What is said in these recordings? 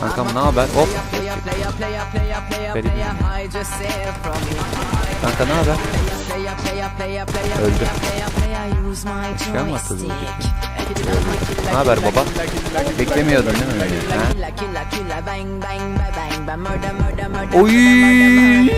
Kankam ne haber? Hop. Garip. Kanka ne haber? Öldü. Çıkar mı atıldı? Ne haber baba? Beklemiyordun değil mi? Ha? Oy!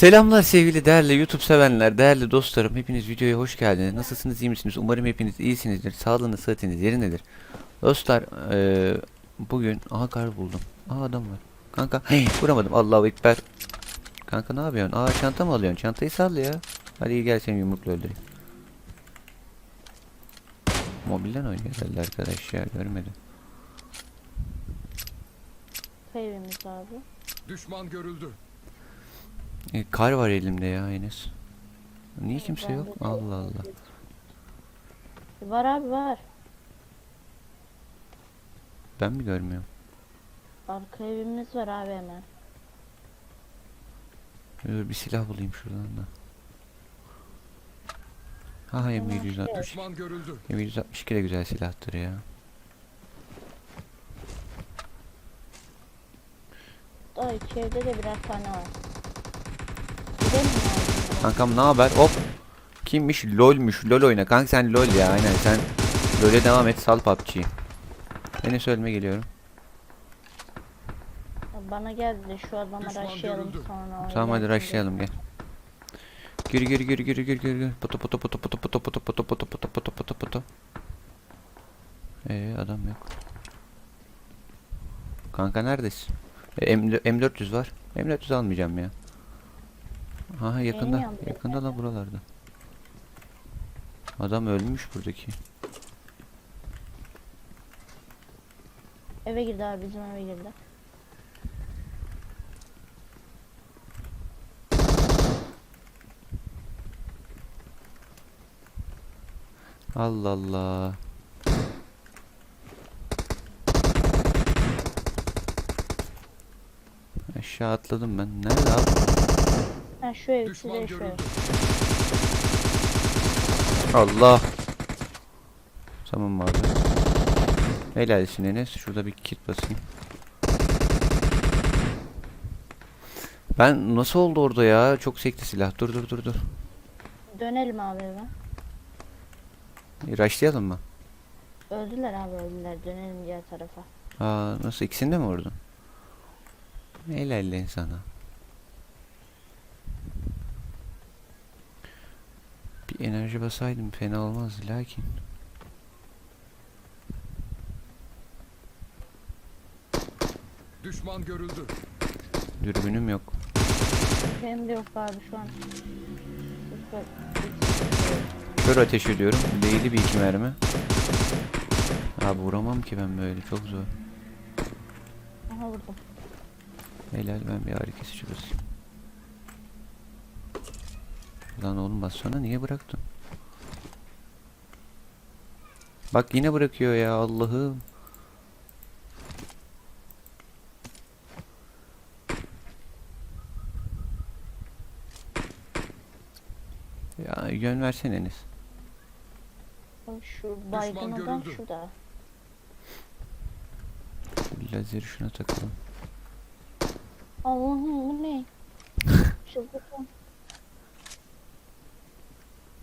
Selamlar sevgili değerli YouTube sevenler, değerli dostlarım. Hepiniz videoya hoş geldiniz. Nasılsınız, iyi misiniz? Umarım hepiniz iyisinizdir. Sağlığınız, sıhhatiniz yerindedir. Dostlar, eee, bugün aha kar buldum. Aha adam var. Kanka, hey, vuramadım. Allahu ekber. Kanka ne yapıyorsun? Aa çanta mı alıyorsun? Çantayı sal ya. Hadi iyi gel seni yumrukla öldüreyim. Mobilden oynuyor herhalde arkadaş ya görmedim. Evimiz abi. Düşman görüldü. E, kar var elimde ya Enes. Niye Evet, kimse yok? de- Allah Allah. Var abi var. Ben mi görmüyorum? Arka evimiz var abi hemen. Dur bir silah bulayım şuradan da. Ha M760. Düşman görüldü. M762 de güzel silahtır ya. İki evde de birer tane var. Kankam ne haber? Hop. Kimmiş? LOL'müş. LOL oyna. Kanka sen LOL ya. Aynen sen LOL'e devam et. Sal PUBG'yi. Enes ölme geliyorum. Bana geldi de şu adamı rushlayalım sonra. Tamam hadi rushlayalım gel. Gir gir gir gir gir gir gir. Poto poto poto poto poto poto poto poto poto poto poto poto. Ee adam yok. Kanka neredesin? E, M M400 var. M400 almayacağım ya. Aha yakında. Yakında da buralarda. Adam ölmüş buradaki. Eve girdi abi bizim eve girdi. Allah Allah. Aşağı atladım ben. Nerede abi? Ha şu ev şu ev. Allah. Tamam abi. Helalsin Enes. Şurada bir kit basayım. Ben nasıl oldu orada ya? Çok sekti silah. Dur dur dur dur. Dönelim abi eve. E, Rushlayalım mı? Öldüler abi öldüler. Dönelim diğer tarafa. Aa nasıl? İkisini de mi vurdun? Helal sana. Enerji basaydım fena olmazdı lakin. Düşman görüldü. Dürbünüm yok. Benim de yok abi şu an. Kör ateş ediyorum. Değdi bir iki mermi. Abi vuramam ki ben böyle çok zor. Aha vurdum. Helal ben bir kesici basayım. Lan oğlum bassana niye bıraktın? Bak yine bırakıyor ya Allah'ım. Ya yön versene Enes. Bak Şu baygın adam şurada. Lazeri şuna takalım. Allah'ım bu ne? Çıldırdım.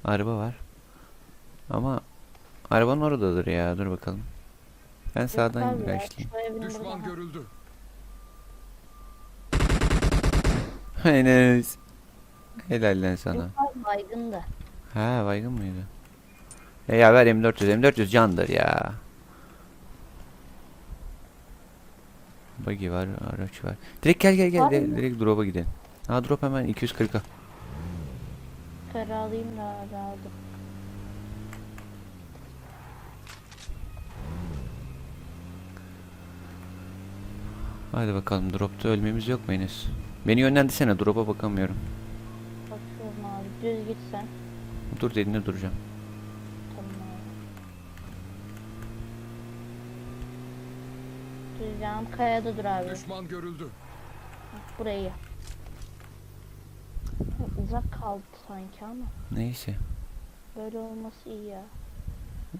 Araba var. Ama arabanın oradadır ya. Dur bakalım. Ben sağdan Yok başlayayım. Düşman görüldü. Enes. Helal lan sana. Yok abi baygın da. Ha baygın mıydı? E ya ver M400. M400 candır ya. Buggy var, araç var. Direkt gel gel gel. Mı? direkt drop'a gidelim. Ha drop hemen 240'a. Karalayayım da abi aldım. Hadi bakalım drop'ta ölmemiz yok mu Enes? Beni yönlendirsene drop'a bakamıyorum. Bakıyorum abi düz gitsen. Dur dediğinde duracağım. Tamam abi. Tutacağım. Kayada dur abi. Düşman görüldü. Burayı. Kaldı sanki ama. Neyse. Böyle olması iyi ya.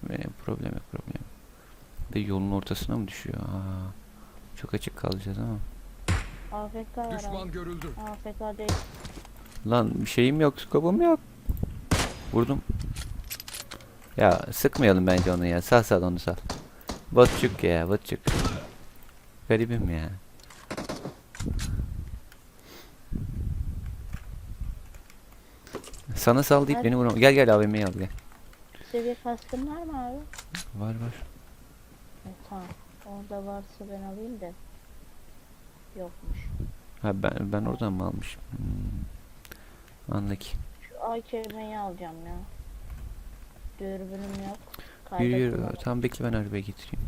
Benim problem yok problem. Ve yolun ortasına mı düşüyor? Aa, çok açık kalacağız ama. AFK var Düşman abi. görüldü. AFK değil. Lan bir şeyim yok, skopum yok. Vurdum. Ya sıkmayalım bence onu ya. Sağ sağ onu sağ. Botçuk ya, botçuk. Garibim ya. Sana sal deyip beni vurma. Gel gel AVM'yi al gel. Seviye kaskın var mı abi? Var var. E, tamam. Orada varsa ben alayım da. Yokmuş. Ha ben ben oradan mı almışım? Hmm. Anlık. Şu AKM'yi alacağım ya. Dürbünüm yok. Yürü yürü. Tamam bekle ben arabaya getireyim.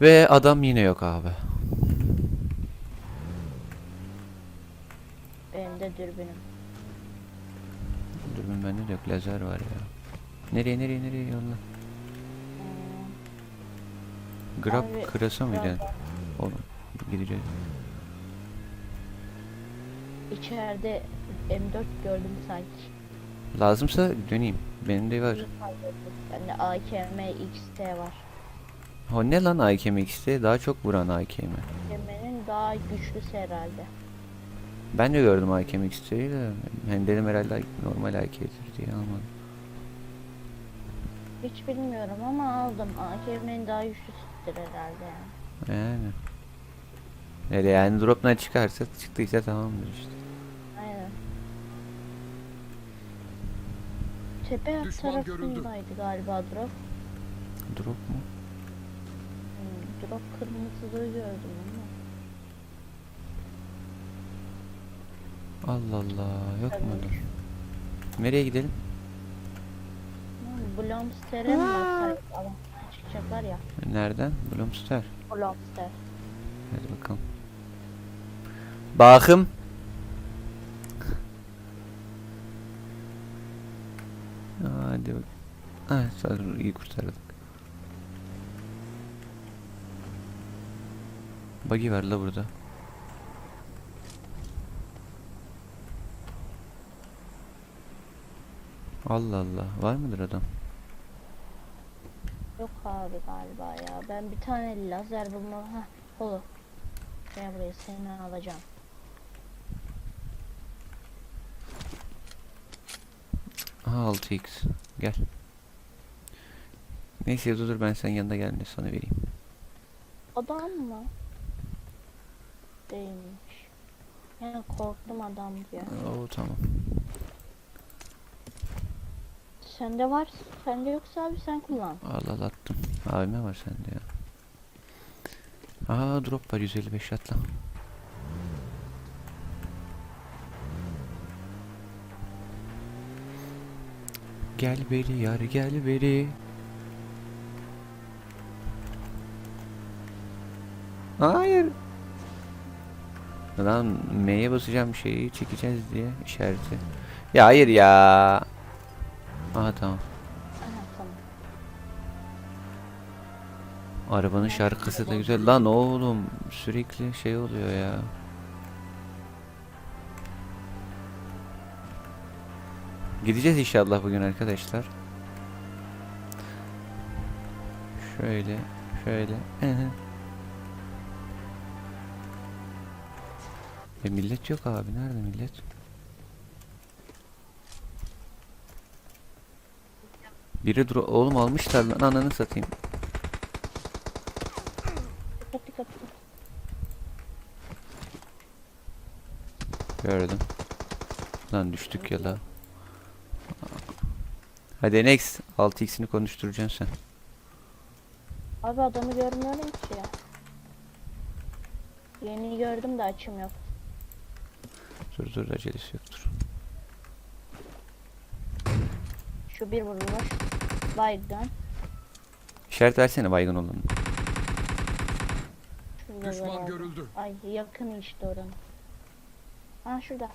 Ve adam yine yok abi. Onu. Benim de dürbünüm. Dürbün bende de yok. Lazer var ya. Nereye nereye nereye yolla. Hmm, Grab Abi, kırasa mı Grab gidelim? var. Oğlum gideceğiz. İçeride M4 gördüm sanki. Lazımsa döneyim. Benim de var. Bende AKM XT var. O ne lan AKM X'te? Daha çok vuran AKM. AKM'nin daha güçlüsü herhalde. Ben de gördüm AKM X'teyi de. Hani dedim herhalde normal AK'dir diye almadım. Hiç bilmiyorum ama aldım. AKM'nin daha güçlüsüdür herhalde yani. Yani. Öyle yani drop'tan çıkarsa çıktıysa tamamdır işte. Aynen. Tepe Düşman görüldü. tarafındaydı galiba drop. Drop mu? Hmm, drop kırmızılığı gördüm ama. Allah Allah yok mu Evet. adam? Nereye gidelim? Blomster'e mi baksak? Ama çıkacaklar ya. Nereden? Bloomster. Blomster. Hadi bakalım. Bakım. Hadi bak. Ha, sonra iyi kurtardık. Buggy var la burada. Allah Allah. Var mıdır adam? Yok abi galiba ya. Ben bir tane lazer bulma. Hah kolu. Gel buraya seni alacağım. Aha 6x. Gel. Neyse dur dur ben senin yanına geldiğinde sana vereyim. Adam mı? Değilmiş. Yani korktum adam diye. Oo tamam. Sende var. Sende yoksa abi sen kullan. Al al attım. AVM var sende ya. Aa drop var 155 atla. Gel beri yar gel beri. Hayır. Lan M'ye basacağım şeyi çekeceğiz diye işareti. Ya hayır ya. Aha tamam. Aha tamam. Arabanın şarkısı da güzel. Lan oğlum sürekli şey oluyor ya. Gideceğiz inşallah bugün arkadaşlar. Şöyle, şöyle. E millet yok abi. Nerede millet? Biri dur oğlum almışlar lan ananı satayım. Gördüm. Lan düştük ya la. Hadi next. 6x'ini konuşturacaksın sen. Abi adamı görmüyorum ki ya. Yeni gördüm de açım yok. Dur dur acelesi yoktur. Şu bir vurulur. Baygın. İşaret versene baygın olanı. Şurada Düşman var görüldü. Ay yakın işte oranın. Ha şurada.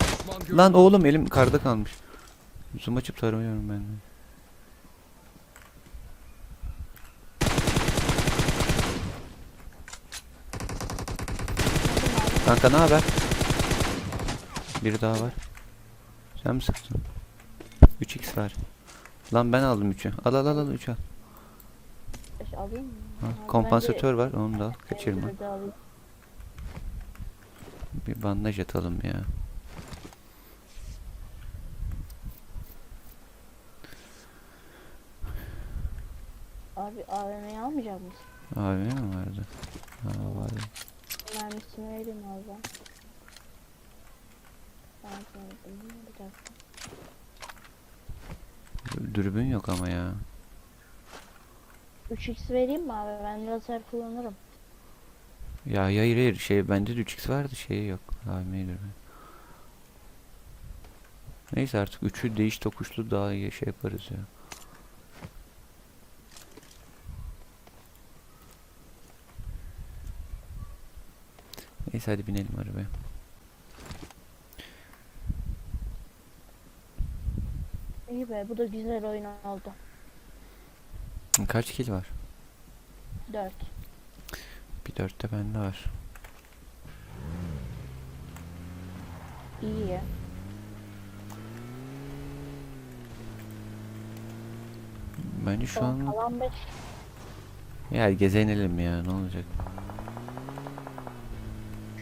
Düşman görüldü. Lan oğlum elim karda kalmış. Zoom açıp taramıyorum ben de. Kanka ne haber? Biri daha var. Sen mi sıktın? 3x var. Lan ben aldım 3'ü. Al al al al 3 al. Beş alayım mı? Ha, kompansatör var onu da al. Kaçırma. Bence de alayım. Bir bandaj atalım ya. Abi AVM'yi almayacak mısın? Abi mi vardı? Ha vardı. Mermisini vereyim abi ben. Ben söyledim, ne yapacaksın? Dürbün yok ama ya. 3x vereyim mi abi? Ben lazer kullanırım. Ya hayır hayır şey bende de 3x vardı şeyi yok. AVM dürbün. Neyse artık üçü değiş tokuşlu daha iyi şey yaparız ya. Neyse hadi binelim arabaya. İyi be bu da güzel oyun oldu. Kaç kill var? 4. Bir dörtte bende var. İyi. Bence şu Son an kalan 5. ya gezenelim ya ne olacak?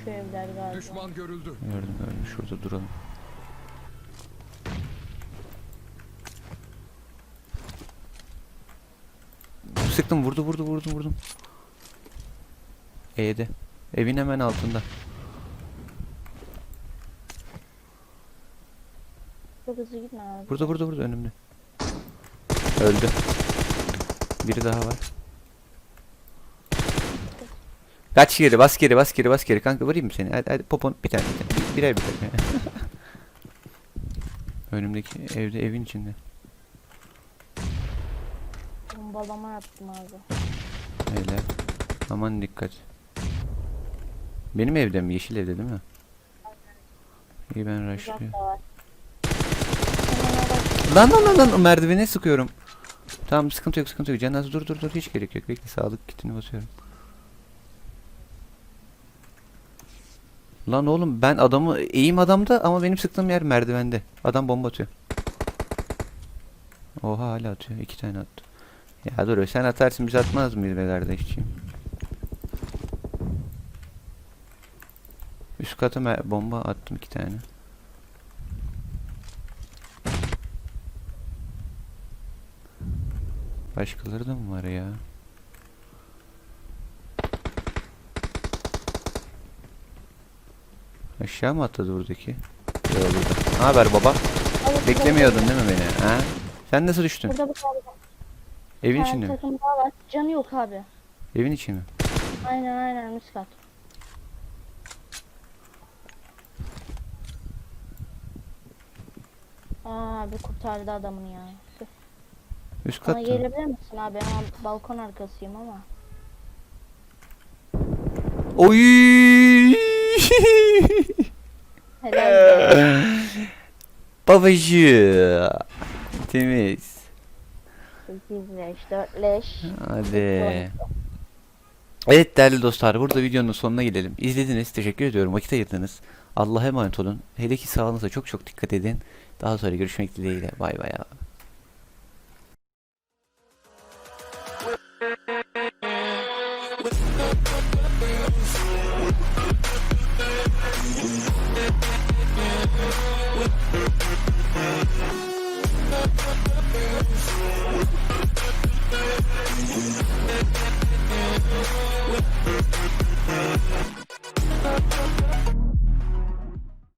Şu evler galiba. Düşman görüldü. Gördüm gördüm şurada duralım. Sıktım vurdu vurdu vurdu vurdum. E'de. Evin hemen altında. Çok hızlı gitme abi. Burada burada burada önümde. Öldü. Biri daha var. Kaç geri bas geri bas geri bas geri kanka vurayım mı seni? Hadi, hadi popon bir tane bir tane. Bir- Birer birer. Önümdeki evde evin içinde. Bombalama yaptım abi. Öyle. Aman dikkat. Benim evde mi? Yeşil evde değil mi? İyi ben rushlıyorum. Lan lan lan lan merdivene sıkıyorum. Tamam sıkıntı yok sıkıntı yok. Canaz dur dur dur hiç gerek yok. Bekle sağlık kitini basıyorum. Lan oğlum ben adamı eğim adamda ama benim sıktığım yer merdivende. Adam bomba atıyor. Oha hala atıyor. iki tane attı. Ya dur sen atarsın biz atmaz mıyız be kardeşciğim? Üst kata mer- bomba attım iki tane. Başkaları da mı var ya? Aşağı mı atladı buradaki? Yok burada. Ne haber baba? Beklemiyordun değil mi beni? Ha? Sen nasıl düştün? Burada bu galiba. Evin içinde mi? takım daha var. Canı yok abi. Evin içi mi? Aynen aynen üst kat. Aa abi kurtardı adamını ya. Tüh. Üst Bana katta. gelebilir misin abi? Ben balkon arkasıyım ama. Oy! Helal be. Babacı. Temiz. 8 leş, 4 leş. Hadi. Evet değerli dostlar burada videonun sonuna gelelim. İzlediğiniz teşekkür ediyorum. Vakit ayırdınız. Allah'a emanet olun. Hele ki sağlığınıza çok çok dikkat edin. Daha sonra görüşmek dileğiyle. Bay bay.